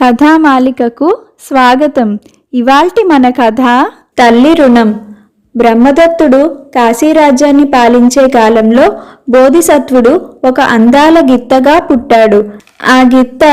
కథామాలికకు స్వాగతం. ఇవాల్టి మన కథ తల్లి రుణం. బ్రహ్మదత్తుడు కాశీరాజ్యాన్ని పాలించే కాలంలో బోధిసత్వుడు ఒక అందాల గిత్తగా పుట్టాడు. ఆ గిత్త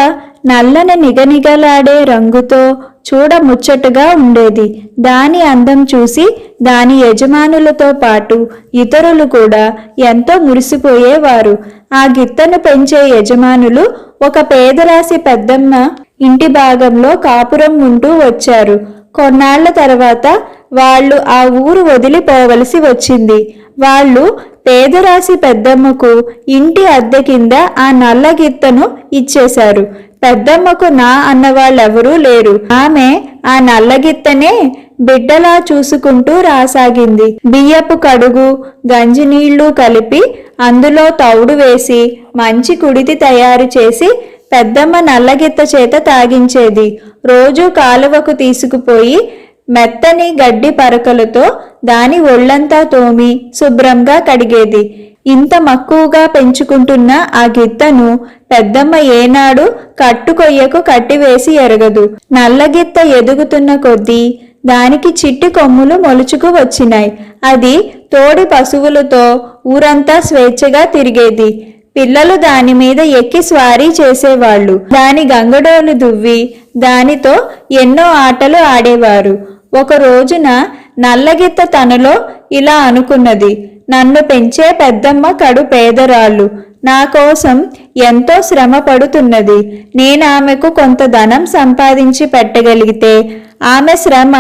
నల్లని నిగనిగలాడే రంగుతో చూడముచ్చటగా ఉండేది. దాని అందం చూసి దాని యజమానులతో పాటు ఇతరులు కూడా ఎంతో మురిసిపోయేవారు. ఆ గిత్తను పెంచే యజమానులు ఒక పేదరాశి పెద్దమ్మ ఇంటి భాగంలో కాపురం ఉంటూ వచ్చారు. కొన్నాళ్ళ తర్వాత వాళ్ళు ఆ ఊరు వదిలిపోవలసి వచ్చింది. వాళ్ళు పేదరాశి పెద్దమ్మకు ఇంటి అద్దె కింద ఆ నల్ల గిత్తను ఇచ్చేశారు. పెద్దమ్మకు నా అన్నవాళ్ళెవరూ లేరు. ఆమె ఆ నల్లగిత్తనే బిడ్డలా చూసుకుంటూ రాసాగింది. బియ్యపు కడుగు గంజి నీళ్ళు కలిపి అందులో తౌడు వేసి మంచి కుడితి తయారు చేసి పెద్దమ్మ నల్లగిత్త చేత తాగించేది. రోజు కాలువకు తీసుకుపోయి మెత్తని గడ్డి పరకలతో దాని ఒళ్ళంతా తోమి శుభ్రంగా కడిగేది. ఇంత మక్కువగా పెంచుకుంటున్న ఆ గిత్తను పెద్దమ్మ ఏనాడు కట్టుకొయ్యకు కట్టివేసి ఎరగదు. నల్లగిత్త ఎదుగుతున్న కొద్దీ దానికి చిట్టి కొమ్ములు మొలుచుకు వచ్చినాయి. అది తోడి పశువులతో ఊరంతా స్వేచ్ఛగా తిరిగేది. పిల్లలు దాని మీద ఎక్కి స్వారీ చేసేవాళ్ళు. దాని గంగడోలు దువ్వి దానితో ఎన్నో ఆటలు ఆడేవారు. ఒక రోజున నల్లగిత్త తనలో ఇలా అనుకున్నది నన్ను పెంచే పెద్దమ్మ కడు పేదరాళ్ళు. నా కోసం ఎంతో శ్రమ పడుతున్నది. నేను ఆమెకు కొంత ధనం సంపాదించి పెట్టగలిగితే ఆమె శ్రమ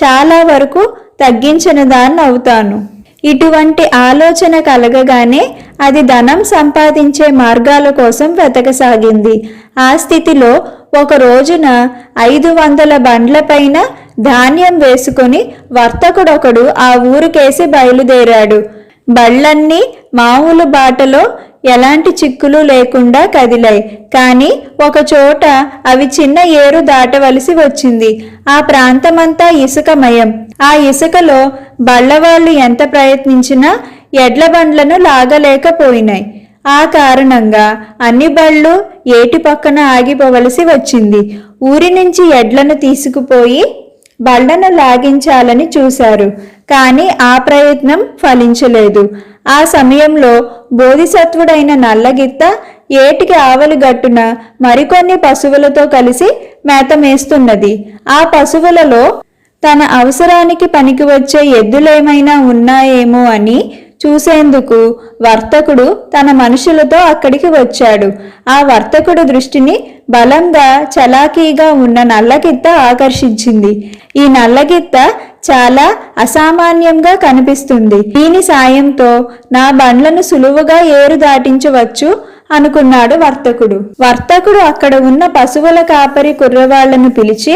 చాలా వరకు తగ్గించిన దాన్ని అవుతాను. ఇటువంటి ఆలోచన కలగగానే అది ధనం సంపాదించే మార్గాల కోసం వెతకసాగింది. ఆ స్థితిలో ఒక రోజున ఐదు వందల బండ్లపైన ధాన్యం వేసుకొని వర్తకుడొకడు ఆ ఊరికేసి బయలుదేరాడు. బళ్ళన్నీ మామూలు బాటలో ఎలాంటి చిక్కులు లేకుండా కదిలాయి. కానీ ఒక చోట అవి చిన్న ఏరు దాటవలసి వచ్చింది. ఆ ప్రాంతమంతా ఇసుకమయం ఆ ఇసుకలో బళ్ళవాళ్ళు ఎంత ప్రయత్నించినా ఎడ్ల బండ్లను లాగలేకపోయినాయి. ఆ కారణంగా అన్ని బళ్ళు ఏటి పక్కన ఆగిపోవలసి వచ్చింది. ఊరి నుంచి ఎడ్లను తీసుకుపోయి బళ్ళను లాగించాలని చూశారు. కానీ ఆ ప్రయత్నం ఫలించలేదు. ఆ సమయంలో బోధిసత్వుడైన నల్లగిత్త ఏటికి ఆవలి గట్టున మరికొన్ని పశువులతో కలిసి మేత మేస్తున్నది ఆ పశువులలో తన అవసరానికి పనికి వచ్చే ఎద్దులేమైనా ఉన్నాయేమో అని చూసేందుకు వర్తకుడు తన మనుషులతో అక్కడికి వచ్చాడు. ఆ వర్తకుడు దృష్టిని బలంగా చలాకీగా ఉన్న నల్లగిత్త ఆకర్షించింది. ఈ నల్లగిత్త చాలా అసామాన్యంగా కనిపిస్తుంది. దీని సాయంతో నా బండ్లను సులువుగా ఏరు దాటించవచ్చు అనుకున్నాడు వర్తకుడు. వర్తకుడు అక్కడ ఉన్న పశువుల కాపరి కుర్రవాళ్ళను పిలిచి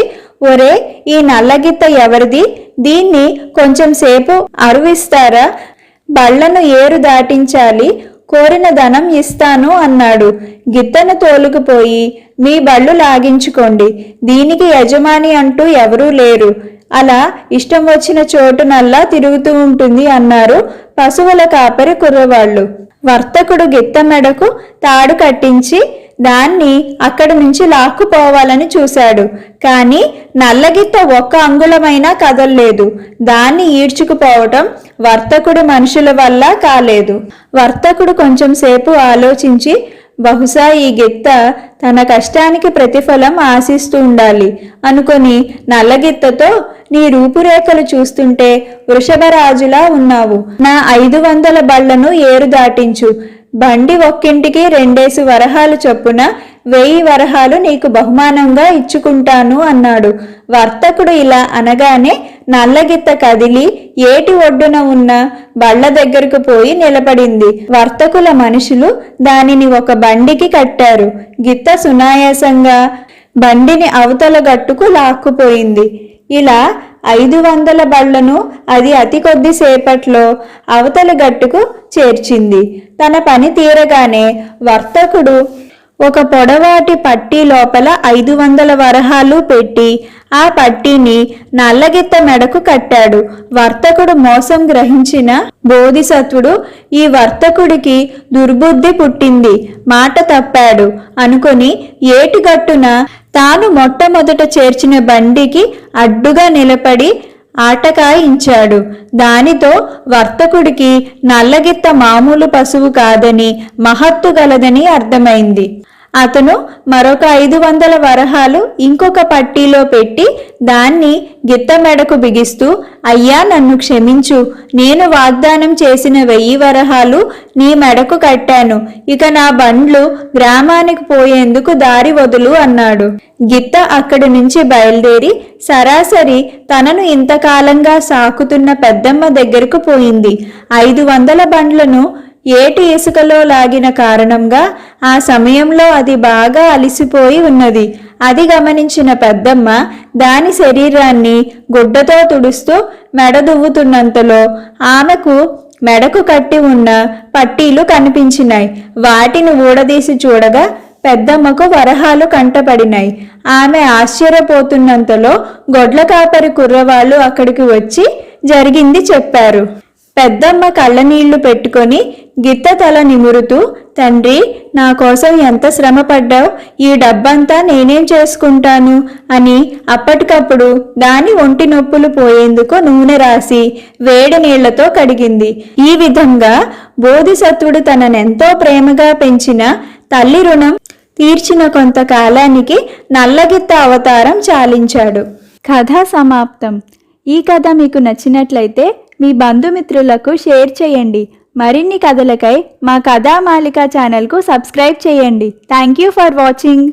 ఒరే ఈ నల్లగిత్త ఎవరిది? దీన్ని కొంచెం సేపు అరువిస్తారా? బళ్ళను ఏరు దాటించాలి కోరిన ధనం ఇస్తాను అన్నాడు. గిత్తను తోలుకుపోయి మీ బళ్ళు లాగించుకోండి. దీనికి యజమాని అంటూ ఎవరూ లేరు. అలా ఇష్టం వచ్చిన చోటునల్లా తిరుగుతూ ఉంటుంది అన్నారు పశువుల కాపరి కుర్రవాళ్ళు. వర్తకుడు గిత్త మెడకు తాడు కట్టించి దాన్ని అక్కడి నుంచి లాక్కుపోవాలని చూశాడు. కానీ నల్లగిత్త ఒక్క అంగుళమైనా కదల్లేదు. దాన్ని ఈడ్చుకుపోవటం వర్తకుడు మనుషుల వల్ల కాలేదు. వర్తకుడు కొంచెం సేపు ఆలోచించి బహుశా ఈ గిత్త తన కష్టానికి ప్రతిఫలం ఆశిస్తూ ఉండాలి అనుకొని నల్లగిత్తతో నీ రూపురేఖలు చూస్తుంటే వృషభరాజులా ఉన్నావు. నా ఐదు వందల బళ్ళను ఏరు దాటించు. బండి ఒక్కింటికి రెండేసి వరహాలు చొప్పున వెయ్యి వరహాలు నీకు బహుమానంగా ఇచ్చుకుంటాను అన్నాడు. వర్తకుడు ఇలా అనగానే నల్లగిత్త కదిలి ఏటి ఒడ్డున ఉన్న బళ్ళ దగ్గరకు పోయి నిలబడింది. వర్తకుల మనుషులు దానిని ఒక బండికి కట్టారు. గిత్త సునాయాసంగా బండిని అవతల గట్టుకు లాక్కుపోయింది. ఇలా ఐదు వందల బళ్ళను అది అతి కొద్దిసేపట్లో అవతల గట్టుకు చేర్చింది. తన పని తీరగానే వర్తకుడు ఒక పొడవాటి పట్టీ లోపల ఐదు వందల వరహాలు పెట్టి ఆ పట్టీని నల్లగిత్త మెడకు కట్టాడు. వర్తకుడు మోసం గ్రహించిన బోధిసత్వుడు ఈ వర్తకుడికి దుర్బుద్ధి పుట్టింది. మాట తప్పాడు అనుకొని ఏటిగట్టున తాను మొట్టమొదట చేర్చిన బండికి అడ్డుగా నిలబడి ఆటకాయించాడు దానితో వర్తకుడికి నల్లగిత్త మామూలు పశువు కాదని మహత్తు గలదని అర్థమైంది. అతను మరొక ఐదు వందల వరహాలు ఇంకొక పట్టీలో పెట్టి దాన్ని గిత్త మెడకు బిగిస్తూ అయ్యా నన్ను క్షమించు. నేను వాగ్దానం చేసిన వెయ్యి వరహాలు నీ మెడకు కట్టాను. ఇక నా బండ్లు గ్రామానికి పోయేందుకు దారి వదులు అన్నాడు. గిత్త అక్కడి నుంచి బయలుదేరి సరాసరి తనను ఇంతకాలంగా సాకుతున్న పెద్దమ్మ దగ్గరకు పోయింది. ఐదు వందల బండ్లను ఏటి ఇసుకలో లాగిన కారణంగా ఆ సమయంలో అది బాగా అలిసిపోయి ఉన్నది. అది గమనించిన పెద్దమ్మ దాని శరీరాన్ని గుడ్డతో తుడుస్తూ మెడ దువ్వుతున్నంతలో ఆమెకు మెడకు కట్టి ఉన్న పట్టీలు కనిపించినాయి. వాటిని ఊడదీసి చూడగా పెద్దమ్మకు వరహాలు కంటపడినాయి. ఆమె ఆశ్చర్యపోతున్నంతలో గొడ్ల కాపరి కుర్రవాళ్ళు అక్కడికి వచ్చి జరిగింది చెప్పారు. పెద్దమ్మ కళ్ళనీళ్ళు పెట్టుకొని గిత్త తల నిమురుతూ తండ్రి నా కోసం ఎంత శ్రమ పడ్డావు? ఈ డబ్బంతా నేనేం చేసుకుంటాను? అని అప్పటికప్పుడు దాని ఒంటి నొప్పులు పోయేందుకు నూనె రాసి వేడి నీళ్ళతో కడిగింది. ఈ విధంగా బోధిసత్వుడు తననెంతో ప్రేమగా పెంచిన తల్లి రుణం తీర్చిన కొంతకాలానికి నల్లగిత్త అవతారం చాలించాడు. కథ సమాప్తం. ఈ కథ మీకు నచ్చినట్లయితే మీ బంధుమిత్రులకు షేర్ చేయండి. మరిన్ని కథలకై మా కథామాలిక ఛానల్కు సబ్స్క్రైబ్ చేయండి. Thank you for watching.